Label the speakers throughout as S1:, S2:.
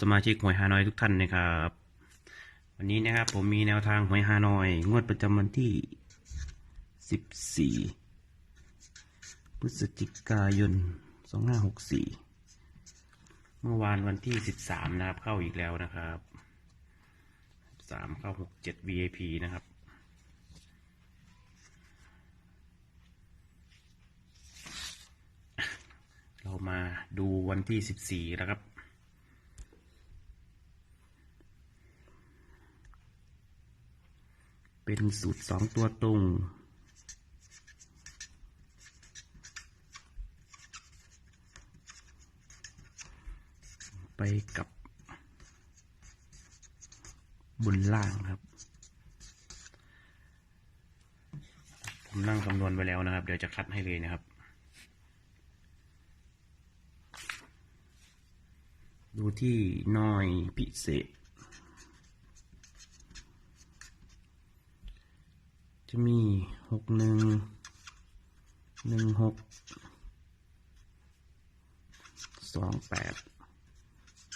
S1: สมาชิกหวยฮานอยทุกท่านนะครับ วันนี้นะครับผมมีแนวทางหวยฮานอย งวดประจำวันที่ 14 พฤศจิกายน 2564 เมื่อวานวันที่ 13 นะครับ เข้าอีกแล้วนะครับ 3 เข้า 67 VIP นะครับเรามาดูวันที่ 14 แล้วครับ เป็นสูตรสองตัวตรง ไปกับบนล่างครับ ผมนั่งคำนวณไปแล้วนะครับ เดี๋ยวจะคัดให้เลยนะครับ ดูที่น้อยพิเศษ จะมีหกหนึ่งหนึ่งหกสองแปด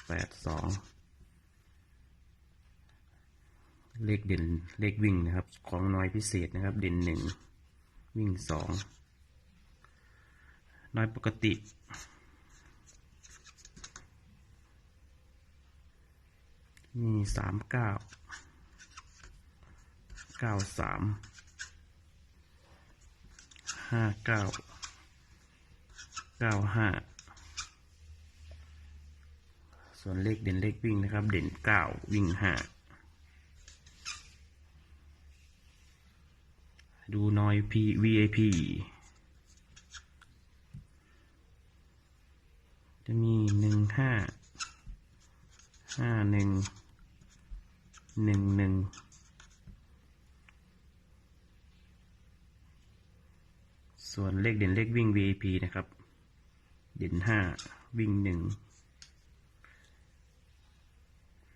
S1: แปดสองเลขเด่นเลขวิ่งนะครับ ของน้อยพิเศษนะครับ เด่นหนึ่งวิ่งสองน้อยปกติมีสามเก้าเก้าสาม ห้าเก้าเก้าห้าส่วนเลขเด่นเลขวิ่งนะครับ เด่นเก้าวิ่งห้าดูน้อย P VIP จะมีหนึ่งห้าห้าหนึ่งหนึ่งหนึ่ง ส่วนเลขเด่นเลขวิ่ง VIP นะครับ เด่นห้าวิ่งหนึ่ง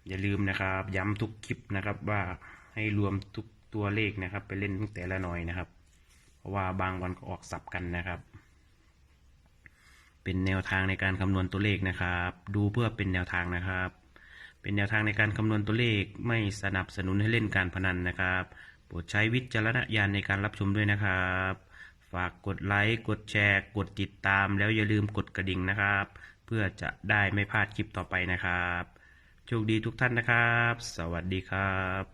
S1: อย่าลืมนะครับ ย้ำทุกคลิปนะครับว่าให้รวมทุกตัวเลขนะครับ ไปเล่นตั้งแต่ละหน่อยนะครับ เพราะว่าบางวันก็ออกสับกันนะครับ เป็นแนวทางในการคำนวณตัวเลขนะครับ ดูเพื่อเป็นแนวทางนะครับ เป็นแนวทางในการคำนวณตัวเลขไม่สนับสนุนให้เล่นการพนันนะครับโปรดใช้วิจารณญาณในการรับชมด้วยนะครับ ฝากกดไลค์ กดแชร์ กดติดตาม แล้วอย่าลืมกดกระดิ่งนะครับ เพื่อจะได้ไม่พลาดคลิปต่อไปนะครับ โชคดีทุกท่านนะครับ สวัสดีครับ